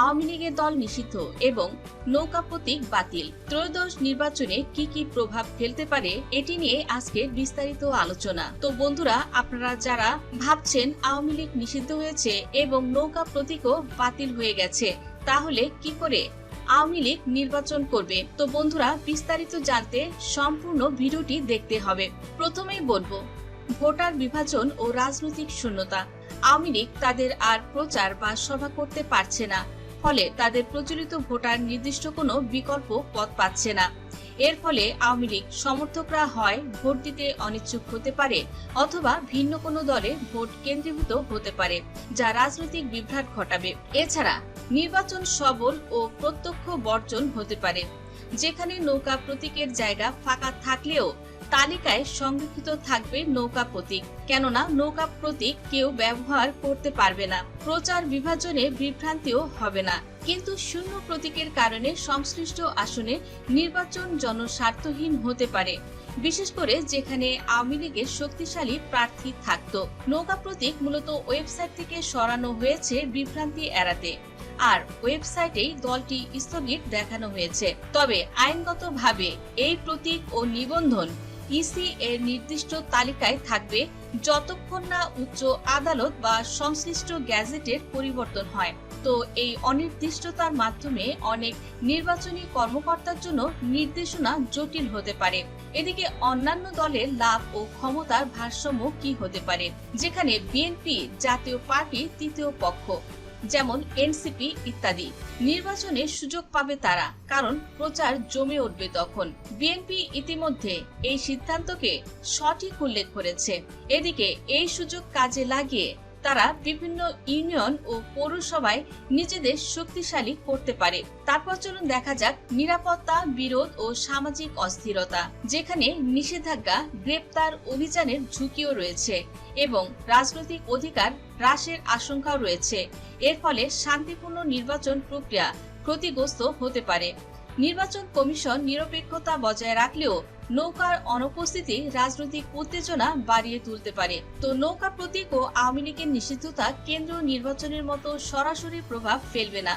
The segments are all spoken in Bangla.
আওয়ামী লীগের দল নিষিদ্ধ এবং নৌকা প্রতীক বাতিল। ত্রয়োদশ নির্বাচনে কি কি প্রভাব ফেলতে পারে, এটি নিয়ে আজকে বিস্তারিত আলোচনা। তো বন্ধুরা, আপনারা যারা ভাবছেন আওয়ামী লীগ নিষিদ্ধ হয়েছে এবং নৌকা প্রতীকও বাতিল হয়ে গেছে, তাহলে কি করে আওয়ামী লীগ নির্বাচন করবে? তো বন্ধুরা, বিস্তারিত জানতে সম্পূর্ণ ভিডিওটি দেখতে হবে। প্রথমেই বলব, ভোটার বিভাজন ও রাজনৈতিক শূন্যতা। আওয়ামী লীগ তাদের আর প্রচার বা সভা করতে পারছে না। ফলে তাদের প্রচলিত ভোটার নির্দিষ্ট কোনো বিকল্প পথ পাচ্ছে না। এর ফলে আওয়ামী লীগ সমর্থকরা হয় ভোট দিতে অনিচ্ছুক হতে পারে অথবা ভিন্ন কোনো দলে ভোট কেন্দ্রীভূত হতে পারে, যা রাজনৈতিক বিভ্রাট ঘটাবে। এছাড়া নির্বাচন সবল ও প্রত্যক্ষ বর্জন হতে পারে, যেখানে নৌকা প্রতীকের জায়গা ফাঁকা থাকলেও তালিকায় সংরক্ষিত থাকবে নৌকা প্রতীক। কেননা নৌকা প্রতীক কেউ ব্যবহার করতে পারবে না। প্রচার বিভাজনে বিভ্রান্তিও হবে না। কিন্তু শূন্য প্রতীকের কারণে সংশ্লিষ্ট আসনে নির্বাচন জনস্বার্থহীন হতে পারে। বিশেষ করে যেখানে আওয়ামী লীগের শক্তিশালী প্রার্থী থাকত। নৌকা প্রতীক মূলত ওয়েবসাইট থেকে সরানো হয়েছে বিভ্রান্তি এড়াতে। আর ওয়েবসাইটেই দলটি স্থগিত দেখানো হয়েছে। তবে আইনগতভাবে এই প্রতীক ও নিবন্ধন ইসি এর নির্দিষ্ট তালিকায় থাকবে যতক্ষণ না উচ্চ আদালত বা সংশ্লিষ্ট গ্যাজেটের পরিবর্তন হয়। তো এই অনির্দিষ্টতার মাধ্যমে অনেক নির্বাচনী কর্মকর্তার জন্য নির্দেশনা জটিল হতে পারে। এদিকে অন্যান্য দলের লাভ ও ক্ষমতার ভারসাম্য কি হতে পারে? যেখানে বিএনপি জাতীয় পার্টি তৃতীয় পক্ষ। যেমন এনসিপি ইত্যাদি। নির্বাচনে সুযোগ পাবে তারা, কারণ প্রচার জমে উঠবে তখন। বিএনপি ইতিমধ্যে এই সিদ্ধান্তকে সঠিক উল্লেখ করেছে। এদিকে এই সুযোগ কাজে লাগিয়ে তারা বিভিন্ন ইউনিয়ন ও পৌরসভায় নিজেদের শক্তিশালী করতে পারে। তারপর চলুন দেখা যাক নিরাপত্তা, বিরোধ ও সামাজিক অস্থিরতা, যেখানে নিষেধাজ্ঞা, গ্রেপ্তার অভিযানের ঝুঁকিও রয়েছে এবং রাজনৈতিক অধিকার হ্রাসের আশঙ্কাও রয়েছে। এর ফলে শান্তিপূর্ণ নির্বাচন প্রক্রিয়া ক্ষতিগ্রস্ত হতে পারে। নির্বাচন কমিশন নিরপেক্ষতা বজায় রাখলেও নৌকার অনুপস্থিতি রাজনৈতিক উত্তেজনা বাড়িয়ে তুলতে পারে। তো নৌকা প্রতীক ও আওয়ামী লীগের নিষিদ্ধতা কেন্দ্রীয় নির্বাচনের মতো সরাসরি প্রভাব ফেলবে না।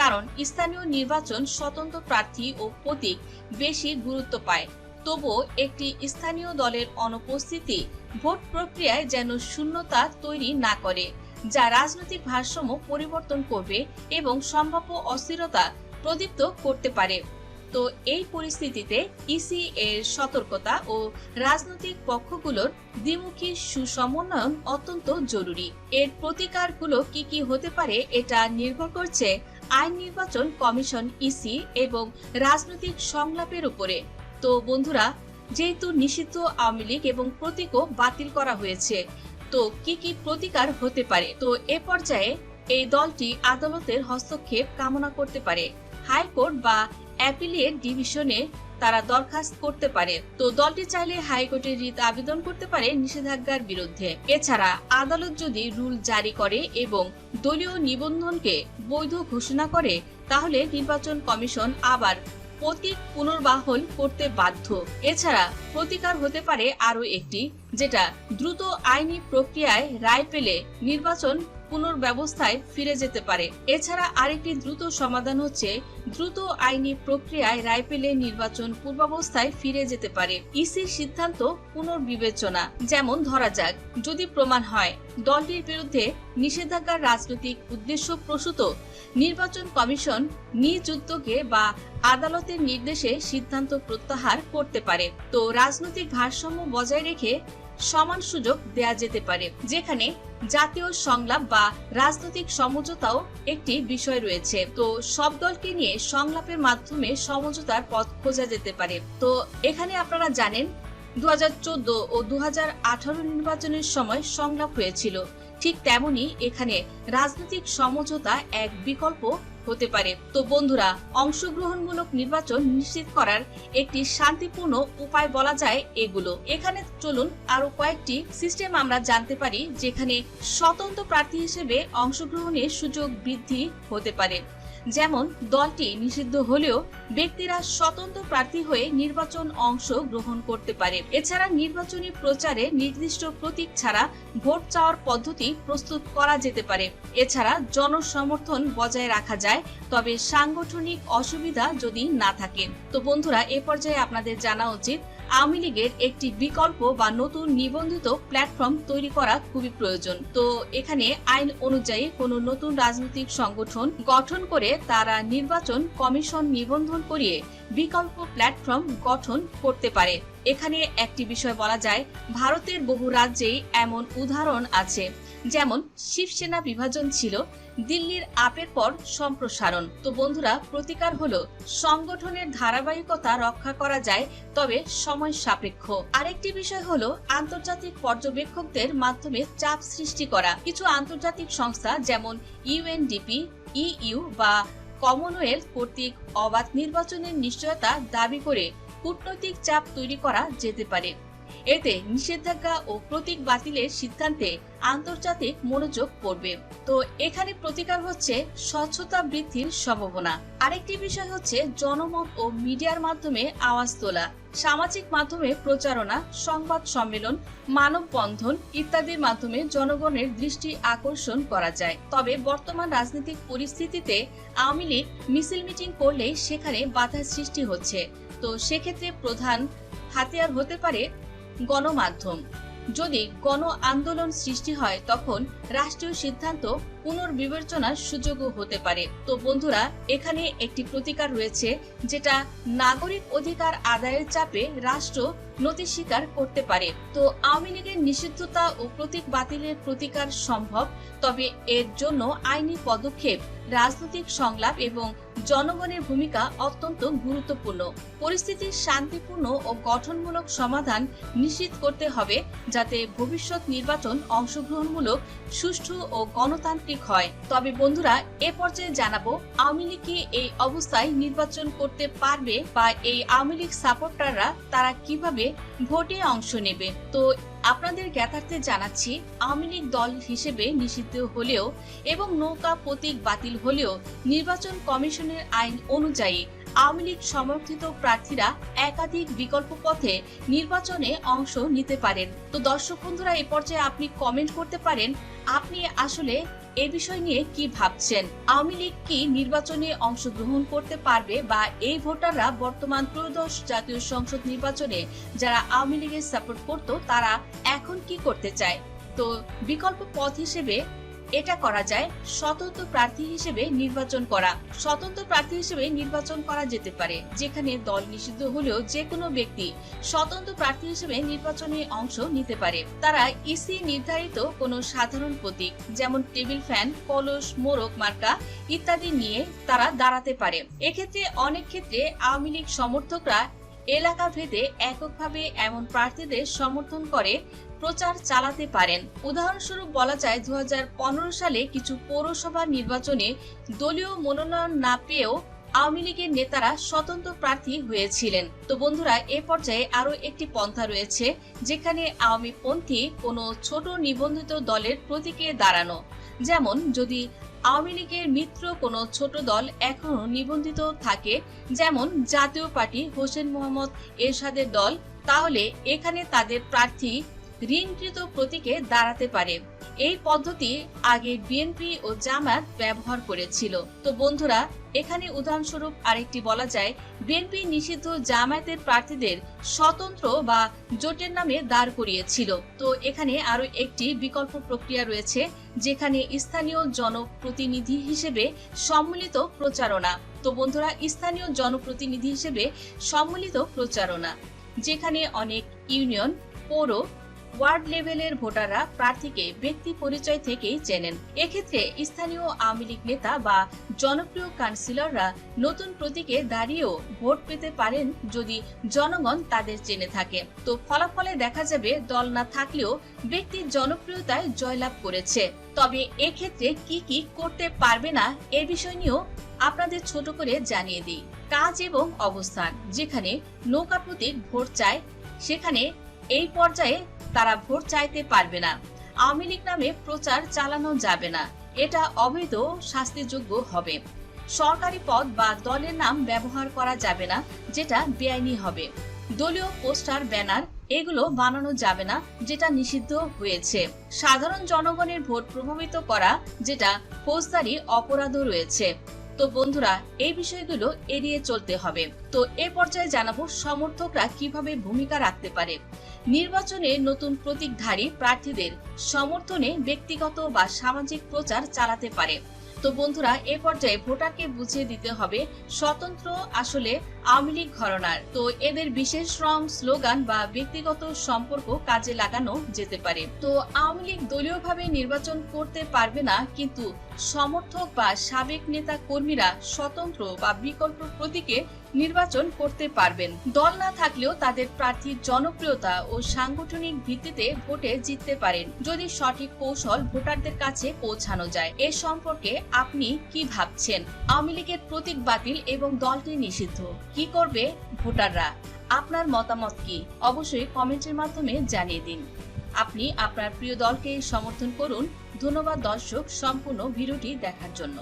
কারণ স্থানীয় নির্বাচন স্বতন্ত্র প্রার্থী ও প্রতীক বেশি গুরুত্ব পায়। তবুও একটি স্থানীয় দলের অনুপস্থিতি ভোট প্রক্রিয়ায় যেন শূন্যতা তৈরি না করে, যা রাজনৈতিক ভারসাম্য পরিবর্তন করবে এবং সম্ভাব্য অস্থিরতা প্রদীপ্ত করতে পারে। তো এই পরিস্থিতিতে ইসি এর সতর্কতা ও রাজনৈতিক পক্ষগুলোর দ্বিমুখী সুসমন্বয়ন অত্যন্ত জরুরি। এর প্রতিকারগুলো কি কি হতে পারে এটা নির্ভর করছে আইন নির্বাচন কমিশন ইসি এবং রাজনৈতিক সংলাপের উপরে। তো বন্ধুরা, যেহেতু নিষিদ্ধ আওয়ামী লীগ এবং প্রতীকও বাতিল করা হয়েছে, তো কি কি প্রতিকার হতে পারে? তো এ পর্যায়ে এই দলটি আদালতের হস্তক্ষেপ কামনা করতে পারে। হাইকোর্ট বা অ্যাপিলিয়েট ডিভিশনে তারা দরখাস্ত করতে পারে। তো দলটি চাইলে হাইকোর্টে রিট আবেদন করতে পারে নিষেধাজ্ঞার বিরুদ্ধে। এছাড়া আদালত যদি রুল জারি করে এবং দলীয় নিবন্ধনকে বৈধ ঘোষণা করে, তাহলে নির্বাচন কমিশন আবার প্রতীক পুনর্বাহন করতে বাধ্য। এছাড়া প্রতিকার হতে পারে আরও একটি, যেটা দ্রুত আইনি প্রক্রিয়ায় রায় পেলে নির্বাচন পুনর্ব্যবস্থায় ফিরে যেতে পারে। এছাড়া আরেকটি দ্রুত সমাধান হচ্ছে দ্রুত আইনি প্রক্রিয়ায় রায় পেলে নির্বাচন পূর্বাবস্থায় ফিরে যেতে পারে। ইসির সিদ্ধান্ত পুনর্বিবেচনা, যেমন ধরা যাক, যদি প্রমাণ হয়, দলটির বিরুদ্ধে নিষেধাজ্ঞার রাজনৈতিক উদ্দেশ্য প্রসূত, নির্বাচন কমিশন নিজ উদ্যোগে বা আদালতের নির্দেশে সিদ্ধান্ত প্রত্যাহার করতে পারে। তো রাজনৈতিক ভারসাম্য বজায় রেখে সমান সুযোগ দেয়া যেতে পারে, যেখানে জাতীয় সংলাপ বা রাজনৈতিক সমঝোতাও একটি বিষয় রয়েছে। তো সব দলকে নিয়ে সংলাপের মাধ্যমে সমঝোতার পথ খোঁজা যেতে পারে। তো এখানে আপনারা জানেন দু হাজার চোদ্দ ও দু হাজার আঠারো নির্বাচনের সময় সংলাপ হয়েছিল। ঠিক তেমনি এখানে রাজনৈতিক সমঝোতা এক বিকল্প হতে পারে। তো বন্ধুরা, অংশগ্রহণমূলক নির্বাচন নিশ্চিত করার একটি শান্তিপূর্ণ উপায় বলা যায় এগুলো। এখানে চলুন আরও কয়েকটি সিস্টেম আমরা জানতে পারি, যেখানে স্বতন্ত্র প্রার্থী হিসেবে অংশগ্রহণের সুযোগ বৃদ্ধি হতে পারে। যেমন, দলটি নিষিদ্ধ হলেও ব্যক্তিরা স্বতন্ত্র প্রার্থী হয়ে নির্বাচন অংশ গ্রহণ করতে পারে। এছাড়া নির্বাচনী প্রচারে নির্দিষ্ট প্রতীক ছাড়া ভোট চাওয়ার পদ্ধতি প্রস্তুত করা যেতে পারে। এছাড়া জনসমর্থন বজায় রাখা যায়, তবে সাংগঠনিক অসুবিধা যদি না থাকে। তো বন্ধুরা, এ পর্যায়ে আপনাদের জানা উচিত আওয়ামী লীগের একটি বিকল্প বা নতুন নিবন্ধিত প্ল্যাটফর্ম তৈরি করা খুবই প্রয়োজন। তো এখানে আইন অনুযায়ী কোনো নতুন রাজনৈতিক সংগঠন গঠন করে তারা নির্বাচন কমিশন নিবন্ধন করিয়ে বিকল্প প্ল্যাটফর্ম গঠন করতে পারে। এখানে একটি বিষয় বলা যায়, ভারতের বহু রাজ্যেই এমন উদাহরণ আছে। যেমন শিবসেনা বিভাজন ছিল দিল্লির আপের পর সম্প্রসারণ। তো বন্ধুরা, প্রতিকার হলো সংগঠনের ধারাবাহিকতা রক্ষা করা যায়, তবে সময় সাপেক্ষ। আরেকটি বিষয় হলো আন্তর্জাতিক পর্যবেক্ষকদের মাধ্যমে চাপ সৃষ্টি করা। কিছু আন্তর্জাতিক সংস্থা যেমন ইউএনডিপি, ইইউ বা কমনওয়েলথ কর্তৃক অবাধ নির্বাচনের নিশ্চয়তা দাবি করে কূটনৈতিক চাপ তৈরি করা যেতে পারে। এতে নিষেধাজ্ঞা ও প্রতীক বাতিলের সিদ্ধান্তে আন্তর্জাতিক মনোযোগ পড়বে। তো এখানে প্রতিকার হচ্ছে স্বচ্ছতা বৃদ্ধির সম্ভাবনা। আরেকটি বিষয় হচ্ছে জনমত ও মিডিয়ার মাধ্যমে আওয়াজ তোলা, সামাজিক মাধ্যমে প্রচারণা, সংবাদ সম্মেলন, মানববন্ধন ইত্যাদির মাধ্যমে জনগণের দৃষ্টি আকর্ষণ করা যায়। তবে বর্তমান রাজনৈতিক পরিস্থিতিতে আওয়ামী লীগ মিছিল মিটিং করলেই সেখানে বাধা সৃষ্টি হচ্ছে। তো সেক্ষেত্রে প্রধান হাতিয়ার হতে পারে গণমাধ্যম। যদি গণ আন্দোলন সৃষ্টি হয় তখন রাষ্ট্রীয় সিদ্ধান্ত পুনর্বিবেচনার সুযোগও হতে পারে। তো বন্ধুরা, এখানে একটি প্রতিকার রয়েছে, যেটা নাগরিক অধিকার আদায়ের চাপে রাষ্ট্র নতি স্বীকার করতে পারে। তো আওয়ামী লীগের নিষিদ্ধতা ও প্রতীক বাতিলের প্রতিকার সম্ভব, তবে এর জন্য আইনি পদক্ষেপ, রাজনৈতিক সংলাপ এবং জনগণের ভূমিকা অত্যন্ত গুরুত্বপূর্ণ। পরিস্থিতির শান্তিপূর্ণ ও গঠনমূলক সমাধান নিশ্চিত করতে হবে, যাতে ভবিষ্যৎ নির্বাচন অংশগ্রহণমূলক, সুষ্ঠু ও গণতান্ত্রিক হয়। তবে বন্ধুরা, এ পর্যায়ে জানাব, আওয়ামী লীগ কি এই অবস্থায় নির্বাচন করতে পারবে বা এই আওয়ামী লীগ সাপোর্টাররা তারা কীভাবে ভোটে অংশ নেবে? তো আপনাদের জ্ঞাতার্থে জানাচ্ছি, আওয়ামী লীগ দল হিসেবে নিষিদ্ধ হলেও এবং নৌকা প্রতীক বাতিল হলেও নির্বাচন কমিশনের আইন অনুযায়ী আওয়ামী লীগ সমর্থিত প্রার্থীরা একাধিক বিকল্প পথে নির্বাচনে অংশ নিতে পারেন। তো দর্শক বন্ধুরা, এ পর্যায়ে আপনি কমেন্ট করতে পারেন, আপনি আসলে এ বিষয় নিয়ে কি ভাবছেন? আওয়ামী লীগ কি নির্বাচনে অংশগ্রহণ করতে পারবে বা এই ভোটাররা বর্তমান ত্রয়োদশ জাতীয় সংসদ নির্বাচনে যারা আওয়ামী লীগের সাপোর্ট করত, তারা এখন কি করতে চায়? তো বিকল্প পথ হিসেবে এটা করা যায় স্বতন্ত্র প্রার্থী হিসেবে নির্বাচন করা। স্বতন্ত্র প্রার্থী হিসেবে নির্বাচন করা যেতে পারে, যেখানে দল নিষিদ্ধ হলেও যে কোনো ব্যক্তি স্বতন্ত্র প্রার্থী হিসেবে নির্বাচনে অংশ নিতে পারে। তারা ইসি নির্ধারিত কোনো সাধারণ প্রতীক, যেমন টেবিল ফ্যান, কলস মোরক মার্কা ইত্যাদি নিয়ে তারা দাঁড়াতে পারে। এক্ষেত্রে অনেক ক্ষেত্রে আওয়ামী লীগ সমর্থকরা এলাকা ভেদে এককভাবে এমন প্রার্থীদের সমর্থন করে প্রচার চালাতে পারেন। উদাহরণস্বরূপ বলা যায় দু হাজার পনেরো সালে কিছু পৌরসভা নির্বাচনে দলীয় মনোনয়ন না পেয়েও আওয়ামী লীগের নেতারা স্বতন্ত্র প্রার্থী হয়েছিলেন। তো বন্ধুরা, এ পর্যায়ে আরও একটি পন্থা রয়েছে, যেখানে আওয়ামী পন্থী কোনো ছোট নিবন্ধিত দলের প্রতীকে দাঁড়ানো। যেমন, যদি আওয়ামী লীগের মিত্র কোনো ছোট দল এখনও নিবন্ধিত থাকে। যেমন জাতীয় পার্টি হোসেন মোহাম্মদ এরশাদের দল। তাহলে এখানে তাদের প্রার্থী ঋণকৃত প্রতীকে দাঁড়াতে পারে। এই পদ্ধতি আগে বিএনপি ও জামায়াত ব্যবহার করেছিল। তো বন্ধুরা, এখানে উদাহরণস্বরূপ আরেকটি বলা যায় বিএনপি নিষিদ্ধ জামায়াতের প্রার্থীদের স্বতন্ত্র বা জোটের নামে দাঁড় করিয়েছিল। তো এখানে আরও একটি বিকল্প প্রক্রিয়া রয়েছে, যেখানে স্থানীয় জনপ্রতিনিধি হিসেবে সম্মিলিত প্রচারণা। তো বন্ধুরা, স্থানীয় জনপ্রতিনিধি হিসেবে সম্মিলিত প্রচারণা, যেখানে অনেক ইউনিয়ন, পৌর ওয়ার্ড লেভেলের ভোটাররা প্রার্থীকে ব্যক্তি পরিচয় থেকেই চেনেন। এক্ষেত্রে স্থানীয় আওয়ামী লীগ নেতা বা জনপ্রিয় কাউন্সিলররা নতুন প্রতীকে দাঁড়িয়েও ভোট পেতে পারেন যদি জনগণ তাদের চেনে থাকে। তো ফলাফলে দেখা যাবে দল না থাকলেও ব্যক্তির জনপ্রিয়তায় জয়লাভ করেছে। তবে এক্ষেত্রে কি কি করতে পারবে না এ বিষয় নিয়েও আপনাদের ছোট করে জানিয়ে দিই। কাজ এবং অবস্থান। যেখানে নৌকা প্রতীক ভোট চায়, সেখানে এই পর্যায়ে তারা ভোট চাইতে পারবে না। আওয়ামী লীগ নামে প্রচার চালানো যাবে না। এটা অবৈধ শাস্তিযোগ্য হবে। সরকারি পদ বা দলের নাম ব্যবহার করা যাবে না, যেটা বেআইনি হবে। দলীয় পোস্টার, ব্যানার, এগুলো বানানো যাবে না, যেটা নিষিদ্ধ হয়েছে। সাধারণ জনগণের ভোট প্রভাবিত করা, যেটা ফৌজদারি অপরাধও রয়েছে। তো বন্ধুরা, এই বিষয়গুলো এড়িয়ে চলতে হবে। তো এ পর্যায়ে জানাব সমর্থকরা কীভাবে ভূমিকা রাখতে পারে। নির্বাচনে নতুন প্রতীকধারী প্রার্থীদের সমর্থনে ব্যক্তিগত বা সামাজিক প্রচার চালাতে পারে। তো বন্ধুরা, এ পর্যায়ে ভোটারকে বুঝিয়ে দিতে হবে, স্বতন্ত্র আসলে আওয়ামী লীগ ঘরনার। তো এদের বিশেষ রং, স্লোগান বা ব্যক্তিগত সম্পর্ক কাজে লাগানো যেতে পারে। তো আওয়ামী লীগ দলীয়ভাবে নির্বাচন করতে পারবে না, কিন্তু সমর্থক বা সাবেক নেতা কর্মীরা স্বতন্ত্র বা বিকল্প প্রতীকে নির্বাচন করতে পারবেন। দল না থাকলেও তাদের প্রার্থীর জনপ্রিয়তা ও সাংগঠনিক ভিত্তিতে ভোটে জিততে পারেন। যদি সঠিক কৌশল ভোটারদের কাছে পৌঁছানো যায়, এ সম্পর্কে আপনি কি ভাবছেন? আওয়ামী লীগের প্রতীক বাতিল এবং দলটি নিষিদ্ধ। কি করবে ভোটাররা? আপনার মতামত কি? অবশ্যই কমেন্টের মাধ্যমে জানিয়ে দিন। আপনি আপনার প্রিয় দলকে সমর্থন করুন। ধন্যবাদ দর্শক, সম্পূর্ণ ভিডিওটি দেখার জন্য।